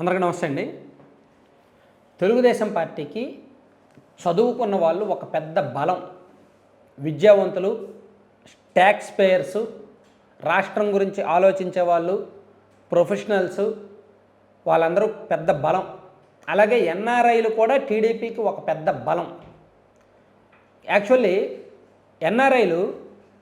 అందరికీ నమస్తే అండి. తెలుగుదేశం పార్టీకి చదువుకున్న వాళ్ళు ఒక పెద్ద బలం. విద్యావంతులు ట్యాక్స్ పేయర్స్ రాష్ట్రం గురించి ఆలోచించే వాళ్ళు ప్రొఫెషనల్స్ వాళ్ళందరూ పెద్ద బలం. అలాగే ఎన్ఆర్ఐలు కూడా టీడీపీకి ఒక పెద్ద బలం. యాక్చువల్లీ ఎన్ఆర్ఐలు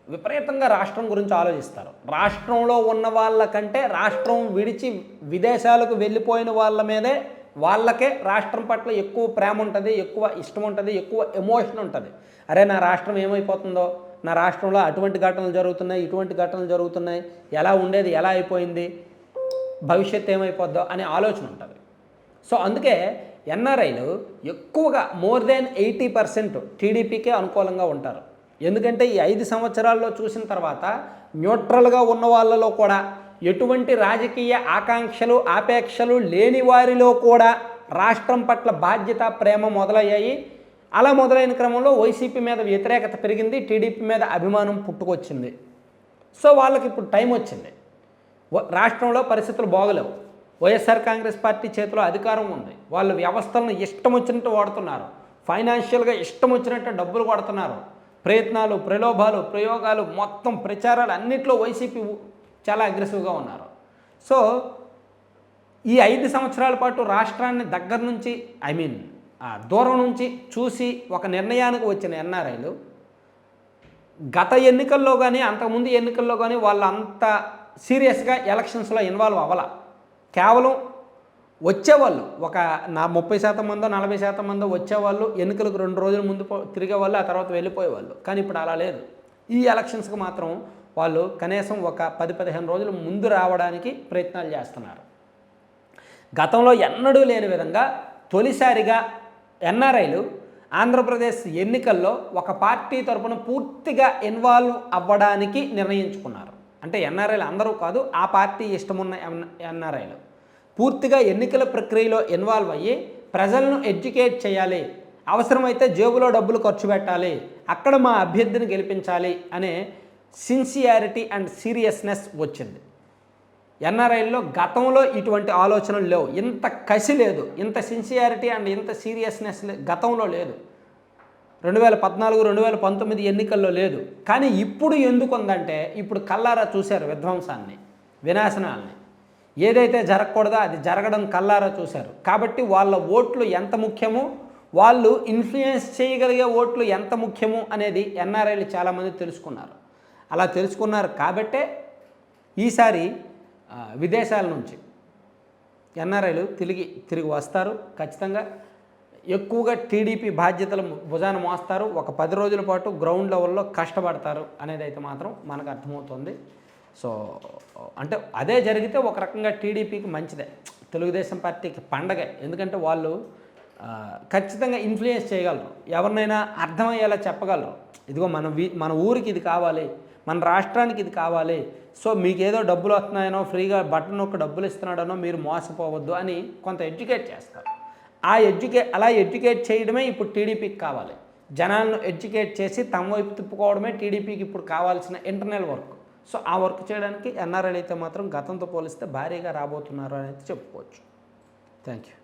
విపరీతంగా రాష్ట్రం గురించి ఆలోచిస్తారు. రాష్ట్రంలో ఉన్న వాళ్ళకంటే రాష్ట్రం విడిచి విదేశాలకు వెళ్ళిపోయిన వాళ్ళ మీదే వాళ్ళకే రాష్ట్రం పట్ల ఎక్కువ ప్రేమ ఉంటుంది ఎక్కువ ఇష్టం ఉంటుంది ఎక్కువ ఎమోషన్ ఉంటుంది. అరే నా రాష్ట్రం ఏమైపోతుందో? నా రాష్ట్రంలో అటువంటి ఘటనలు జరుగుతున్నాయి ఇటువంటి ఘటనలు జరుగుతున్నాయి. ఎలా ఉండేది? ఎలా అయిపోయింది? భవిష్యత్తు ఏమైపోద్దో? అనే ఆలోచన ఉంటుంది. సో అందుకే ఎన్ఆర్ఐలు ఎక్కువగా మోర్ దెన్ ఎయిటీ పర్సెంట్ టీడీపీకే అనుకూలంగా ఉంటారు. ఎందుకంటే ఈ ఐదు సంవత్సరాల్లో చూసిన తర్వాత న్యూట్రల్గా ఉన్న వాళ్ళలో కూడా ఎటువంటి రాజకీయ ఆకాంక్షలు ఆపేక్షలు లేని వారిలో కూడా రాష్ట్రం పట్ల బాధ్యత ప్రేమ మొదలయ్యాయి. అలా మొదలైన క్రమంలో వైసీపీ మీద వ్యతిరేకత పెరిగింది టీడీపీ మీద అభిమానం పుట్టుకొచ్చింది. సో వాళ్ళకి ఇప్పుడు టైం వచ్చింది. రాష్ట్రంలో పరిస్థితులు బాగలేవు. వైఎస్ఆర్ కాంగ్రెస్ పార్టీ చేతిలో అధికారం ఉంది. వాళ్ళు వ్యవస్థలను ఇష్టం వచ్చినట్టు వాడుతున్నారు. ఫైనాన్షియల్గా ఇష్టం వచ్చినట్టు డబ్బులు కొడుతున్నారు ప్రయత్నాలు ప్రలోభాలు ప్రయోగాలు మొత్తం ప్రచారాలు అన్నింటిలో వైసీపీ చాలా అగ్రెసివ్గా ఉన్నారు. సో ఈ ఐదు సంవత్సరాల పాటు రాష్ట్రాన్ని దగ్గర నుంచి ఐ మీన్ దూరం నుంచి చూసి ఒక నిర్ణయానికి వచ్చిన ఎన్ఆర్ఐలు గత ఎన్నికల్లో కానీ అంతకుముందు ఎన్నికల్లో కానీ వాళ్ళు అంత సీరియస్గా ఎలక్షన్స్లో ఇన్వాల్వ్ అవ్వాల. కేవలం వచ్చేవాళ్ళు. ఒక నా ముప్పై శాతం మందో నలభై శాతం మందో వచ్చేవాళ్ళు ఎన్నికలకు రెండు రోజుల ముందు తిరిగేవాళ్ళు ఆ తర్వాత వెళ్ళిపోయేవాళ్ళు. కానీ ఇప్పుడు అలా లేదు. ఈ ఎలక్షన్స్కి మాత్రం వాళ్ళు కనీసం ఒక పది పదిహేను రోజుల ముందు రావడానికి ప్రయత్నాలు చేస్తున్నారు. గతంలో ఎన్నడూ లేని విధంగా తొలిసారిగా ఎన్ఆర్ఐలు ఆంధ్రప్రదేశ్ ఎన్నికల్లో ఒక పార్టీ తరపున పూర్తిగా ఇన్వాల్వ్ అవ్వడానికి నిర్ణయించుకున్నారు. అంటే ఎన్ఆర్ఐలు అందరూ కాదు ఆ పార్టీ ఇష్టమున్న ఎన్ఆర్ఐలు. పూర్తిగా ఎన్నికల ప్రక్రియలో ఇన్వాల్వ్ అయ్యి ప్రజలను ఎడ్యుకేట్ చేయాలి. అవసరమైతే జేబులో డబ్బులు ఖర్చు పెట్టాలి. అక్కడ మా అభ్యర్థిని గెలిపించాలి అనే సిన్సియారిటీ అండ్ సీరియస్నెస్ వచ్చింది. ఎన్ఆర్ఐల్లో గతంలో ఇటువంటి ఆలోచనలు లేవు. ఇంత కసి లేదు. ఇంత సిన్సియారిటీ అండ్ ఇంత సీరియస్నెస్ గతంలో లేదు. రెండు వేల పద్నాలుగు రెండు వేల పంతొమ్మిది ఎన్నికల్లో లేదు. కానీ ఇప్పుడు ఎందుకు ఉందంటే ఇప్పుడు కల్లారా చూశారు విధ్వంసాన్ని వినాశనాల్ని. ఏదైతే జరగకూడదో అది జరగడం కల్లారా చూశారు. కాబట్టి వాళ్ళ ఓట్లు ఎంత ముఖ్యమో వాళ్ళు ఇన్ఫ్లుయెన్స్ చేయగలిగే ఓట్లు ఎంత ముఖ్యము అనేది ఎన్ఆర్ఐలు చాలామంది తెలుసుకున్నారు. అలా తెలుసుకున్నారు కాబట్టే ఈసారి విదేశాల నుంచి ఎన్ఆర్ఐలు తిరిగి తిరిగి వస్తారు. ఖచ్చితంగా ఎక్కువగా టీడీపీ బాధ్యతలు భుజాన మోస్తారు. ఒక పది రోజుల పాటు గ్రౌండ్ లెవెల్లో కష్టపడతారు అనేది అయితే మాత్రం మనకు అర్థమవుతుంది. సో అంటే అదే జరిగితే ఒక రకంగా టీడీపీకి మంచిదే. తెలుగుదేశం పార్టీకి పండగే. ఎందుకంటే వాళ్ళు ఖచ్చితంగా ఇన్ఫ్లుయెన్స్ చేయగలరు. ఎవరినైనా అర్థమయ్యేలా చెప్పగలరు. ఇదిగో మన వీ మన ఊరికి ఇది కావాలి మన రాష్ట్రానికి ఇది కావాలి. సో మీకు ఏదో డబ్బులు వస్తున్నాయనో ఫ్రీగా బటన్ ఒక డబ్బులు ఇస్తున్నాడనో మీరు మోసపోవద్దు అని కొంత ఎడ్యుకేట్ చేస్తారు. ఆ ఎడ్యుకే అలా ఎడ్యుకేట్ చేయడమే ఇప్పుడు టీడీపీకి కావాలి. జనాలను ఎడ్యుకేట్ చేసి తమ వైపు తిప్పుకోవడమే టీడీపీకి ఇప్పుడు కావాల్సిన ఇంటర్నల్ వర్క్. సో ఆ వర్క్ చేయడానికి ఎన్ఆర్ఐలు అయితే మాత్రం గతంతో పోలిస్తే భారీగా రాబోతున్నారు అనేది చెప్పుకోవచ్చు. Thank you